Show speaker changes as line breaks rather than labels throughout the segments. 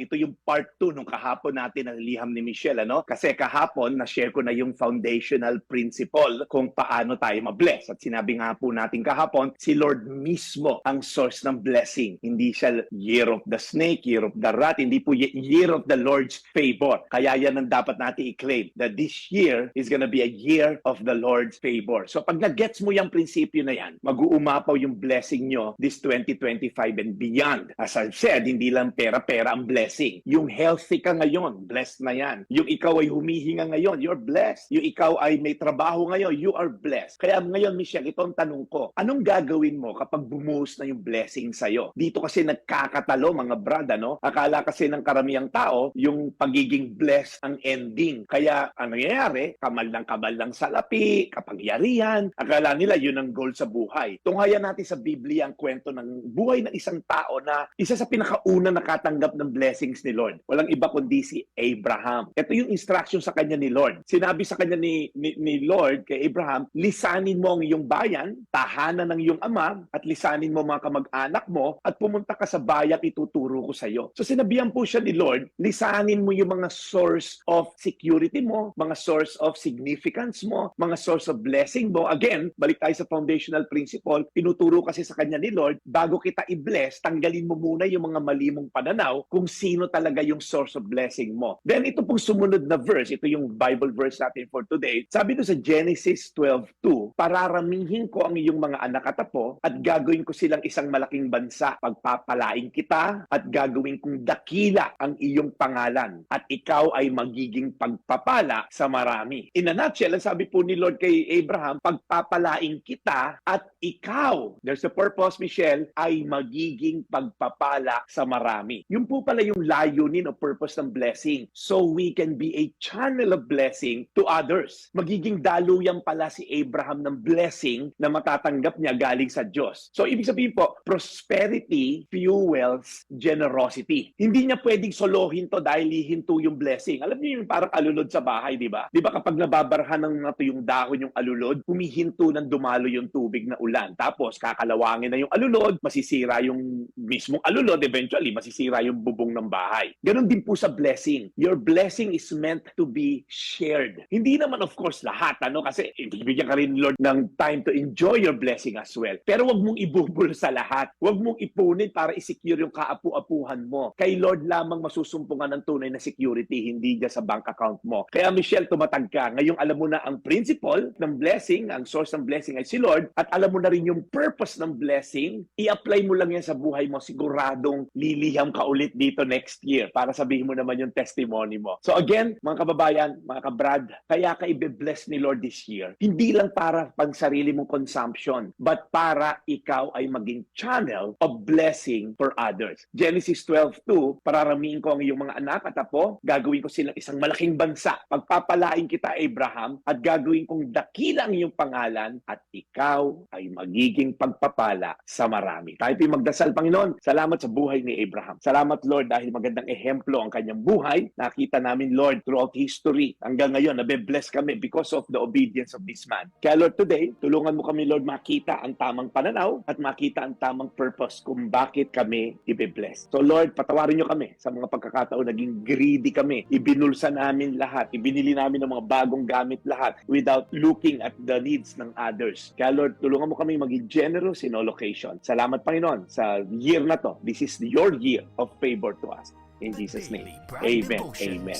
Ito yung part 2 nung kahapon natin na liham ni Michelle, ano? Kasi kahapon, na-share ko na yung foundational principle kung paano tayo mabless. At sinabi nga po natin kahapon, si Lord mismo ang source ng blessing. Hindi siya year of the snake, year of the rat, hindi po ye- year of the Lord's favor. Kaya yan ang dapat natin i-claim, that this year is gonna be a year of the Lord's favor. So pag nag-gets mo yung prinsipyo na yan, mag-uumapaw yung blessing nyo this 2025 and beyond. As I've said, hindi lang pera-pera ang blessing. Yung healthy ka ngayon, blessed na yan. Yung ikaw ay humihinga ngayon, you're blessed. Yung ikaw ay may trabaho ngayon, you are blessed. Kaya ngayon, Michelle, ito ang tanong ko. Anong gagawin mo kapag bumuhos na yung blessing sa'yo? Dito kasi nagkakatalo, mga brad, ano? Akala kasi ng karamihang tao, yung pagiging blessed ang ending. Kaya, ano nangyayari? Kamal ng kamal ng salapi, kapangyarihan. Akala nila yun ang goal sa buhay. Tunghayan natin sa Biblia ang kwento ng buhay ng isang tao na isa sa pinakauna nakatanggap ng blessings ni Lord. Walang iba kundi si Abraham. Ito yung instruction sa kanya ni Lord. Sinabi sa kanya ni, ni, ni Lord kay Abraham, lisanin mo ang iyong bayan, tahanan ng iyong ama, at lisanin mo mga kamag-anak mo, at pumunta ka sa bayan ituturo ko sa iyo. So sinabihan po siya ni Lord, lisanin mo yung mga source of security mo, mga source of significance mo, mga source of blessing mo. Again, balik tayo sa foundational principle, tinuturo kasi sa kanya ni Lord, bago kita i-bless, tanggalin mo muna yung mga mali pananaw kung sino talaga yung source of blessing mo. Then ito pong sumunod na verse, ito yung Bible verse natin for today. Sabi doon sa Genesis 12:2, pararamihin ko ang iyong mga anak at apo at gagawin ko silang isang malaking bansa. Pagpapalain kita at gagawin kong dakila ang iyong pangalan at ikaw ay magiging pagpapala sa marami. In a nutshell, ang sabi po ni Lord kay Abraham, pagpapalain kita at ikaw, there's a purpose, Michelle, ay magiging pagpapala sa marami. Yun po pala yung layunin o purpose ng blessing. So we can be a channel of blessing to others. Magiging daluyan pala si Abraham ng blessing na matatanggap niya galing sa Diyos. So ibig sabihin po, prosperity fuels generosity. Hindi niya pwedeng solohin to dahil hihinto yung blessing. Alam niyo yung parang alulod sa bahay, di ba? Di ba kapag nababarhan ng nato yung dahon yung alulod, humihinto ng dumalo yung tubig na ulan. Tapos kakalawangin na yung alulod, masisira yung mismong alulod, eventually masisira yung bubong ng bahay. Ganon din po sa blessing. Your blessing is meant to be shared. Hindi naman of course lahat, ano? Kasi ibigyan ka rin Lord ng time to enjoy your blessing as well. Pero wag mong ibubul sa lahat. Wag mong ipunin para i-secure yung kaapu-apuhan mo. Kay Lord lamang masusumpungan ng tunay na security, hindi dyan sa bank account mo. Kaya Michelle, tumatag ka. Ngayong alam mo na ang principle ng blessing, ang source ng blessing ay si Lord, at alam mo na rin yung purpose ng blessing, i-apply mo lang yan sa buhay mo, siguradong liliham ka ulit dito next year para sabihin mo naman yung testimony mo. So again, mga kababayan, mga kabrad, kaya ka i-bless ni Lord this year. Hindi lang para pang sarili mong consumption, but para ikaw ay maging channel of blessing for others. Genesis 12:2, pararamihin ko ang iyong mga anak at apo, gagawin ko silang isang malaking bansa. Pagpapalain kita, Abraham, at gagawin kong dakila ang iyong pangalan at ikaw ay magiging pagpapala sa marami. Tayo po'y magdasal, Panginoon. Salamat sa buhay ni Abraham. Salamat, Lord, dahil magandang ehemplo ang kanyang buhay. Nakita namin, Lord, throughout history. Hanggang ngayon, nabe-bless kami because of the obedience of this man. Kaya, Lord, today, tulungan mo kami, Lord, makita ang tamang pananaw at makita ang tamang purpose kung bakit kami ibe-bless. So, Lord, patawarin niyo kami sa mga pagkakataon naging greedy kami. Ibinulsa namin lahat. Ibinili namin ng mga bagong gamit lahat without looking at the needs ng others. Kaya, Lord, tulungan mo kami maging generous in all occasion. Salamat, Panginoon, sa year na to. This is your year of favor to us. In Jesus' name. Amen. Amen.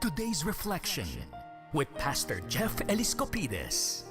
Today's reflection with Pastor Jeff Eliscopides.